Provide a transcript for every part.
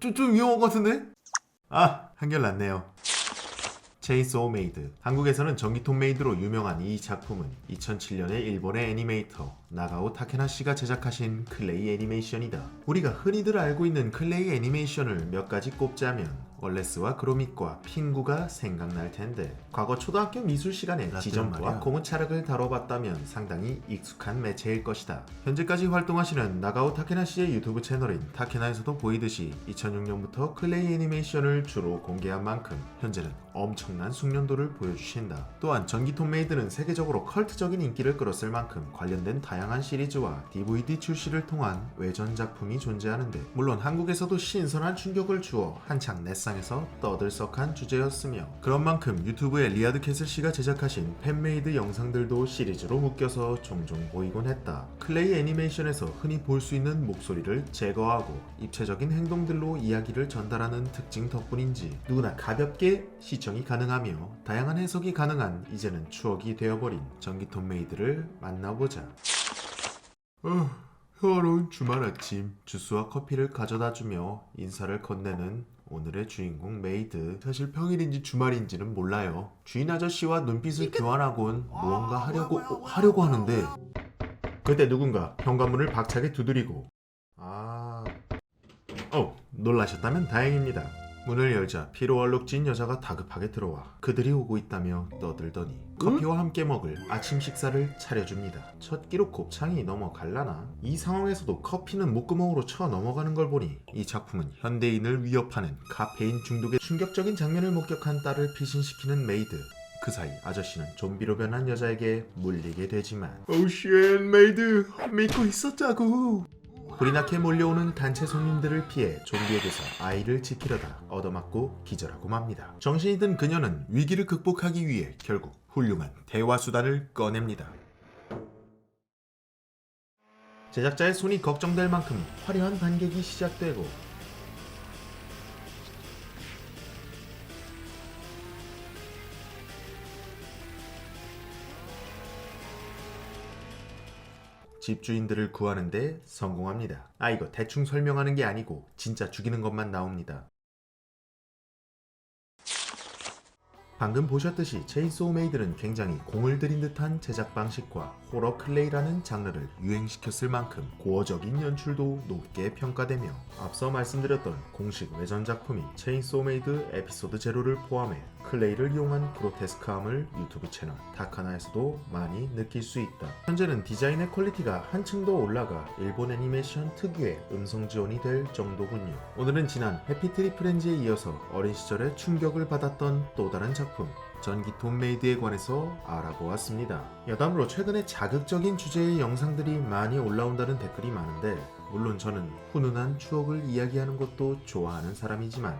좀, 좀 위험한 것 같은데? 아, 한결 낫네요. 체인소우 메이드. 한국에서는 전기톱 메이드로 유명한 이 작품은 2007년에 일본의 애니메이터 나가오 타케나 씨가 제작하신 클레이 애니메이션이다. 우리가 흔히들 알고 있는 클레이 애니메이션을 몇 가지 꼽자면 얼레스와 그로밋과 핑구가 생각날 텐데 과거 초등학교 미술 시간에 지점과 고무차력을 다뤄봤다면 상당히 익숙한 매체일 것이다. 현재까지 활동하시는 나가오 타케나 씨의 유튜브 채널인 타케나에서도 보이듯이 2006년부터 클레이 애니메이션을 주로 공개한 만큼 현재는 엄청난 숙련도를 보여주신다. 또한 전기톱 메이드는 세계적으로 컬트적인 인기를 끌었을 만큼 관련된 다양한 시리즈와 DVD 출시를 통한 외전 작품이 존재하는데 물론 한국에서도 신선한 충격을 주어 한창 넷상에서 떠들썩한 주제였으며 그런 만큼 유튜브에 리아드 캐슬 씨가 제작하신 팬메이드 영상들도 시리즈로 묶여서 종종 보이곤 했다. 클레이 애니메이션에서 흔히 볼 수 있는 목소리를 제거하고 입체적인 행동들로 이야기를 전달하는 특징 덕분인지 누구나 가볍게 시청이 가능하며 다양한 해석이 가능한 이제는 추억이 되어버린 전기톱 메이드를 만나보자. 어, 평화로운 주말 아침 주스와 커피를 가져다 주며 인사를 건네는 오늘의 주인공 메이드. 사실 평일인지 주말인지는 몰라요. 주인 아저씨와 눈빛을 교환하곤 무언가 하려고 어, 하려고 하는데 그때 누군가 현관문을 박차게 두드리고 아... 어 놀라셨다면 다행입니다 문을 열자 피로 얼룩진 여자가 다급하게 들어와 그들이 오고 있다며 떠들더니 커피와 함께 먹을 아침 식사를 차려줍니다. 첫 끼로 곱창이 넘어갈라나? 이 상황에서도 커피는 목구멍으로 쳐 넘어가는 걸 보니 이 작품은 현대인을 위협하는 카페인 중독의 충격적인 장면을 목격한 딸을 피신시키는 메이드. 그 사이 아저씨는 좀비로 변한 여자에게 물리게 되지만 오쉣 메이드 믿고 있었자고 불이 나게 몰려오는 단체 손님들을 피해 좀비에게서 아이를 지키려다 얻어맞고 기절하고 맙니다. 정신이 든 그녀는 위기를 극복하기 위해 결국 훌륭한 대화 수단을 꺼냅니다. 제작자의 손이 걱정될 만큼 화려한 반격이 시작되고 집주인들을 구하는데 성공합니다. 아 이거 대충 설명하는 게 아니고 진짜 죽이는 것만 나옵니다. 방금 보셨듯이 체인소우 메이드는 굉장히 공을 들인 듯한 제작 방식과 호러 클레이라는 장르를 유행시켰을 만큼 고어적인 연출도 높게 평가되며 앞서 말씀드렸던 공식 외전 작품인 체인소우 메이드 에피소드 제로를 포함해 클레이를 이용한 그로테스크함을 유튜브 채널 다카나에서도 많이 느낄 수 있다. 현재는 디자인의 퀄리티가 한층 더 올라가 일본 애니메이션 특유의 음성 지원이 될 정도군요. 오늘은 지난 해피 트리 프렌즈에 이어서 어린 시절에 충격을 받았던 또 다른 작품 전기 톱 메이드에 관해서 알아보았습니다. 여담으로 최근에 자극적인 주제의 영상들이 많이 올라온다는 댓글이 많은데 물론 저는 훈훈한 추억을 이야기하는 것도 좋아하는 사람이지만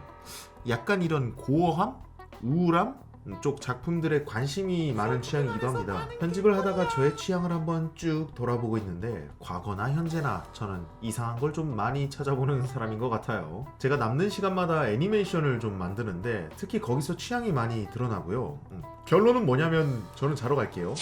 약간 이런 고어함? 우울함? 쪽 작품들에 관심이 많은 취향이기도 합니다. 편집을 하다가 저의 취향을 한번 쭉 돌아보고 있는데 과거나 현재나 저는 이상한 걸 좀 많이 찾아보는 사람인 것 같아요. 제가 남는 시간마다 애니메이션을 좀 만드는데 특히 거기서 취향이 많이 드러나고요. 음, 결론은 뭐냐면 저는 자러 갈게요.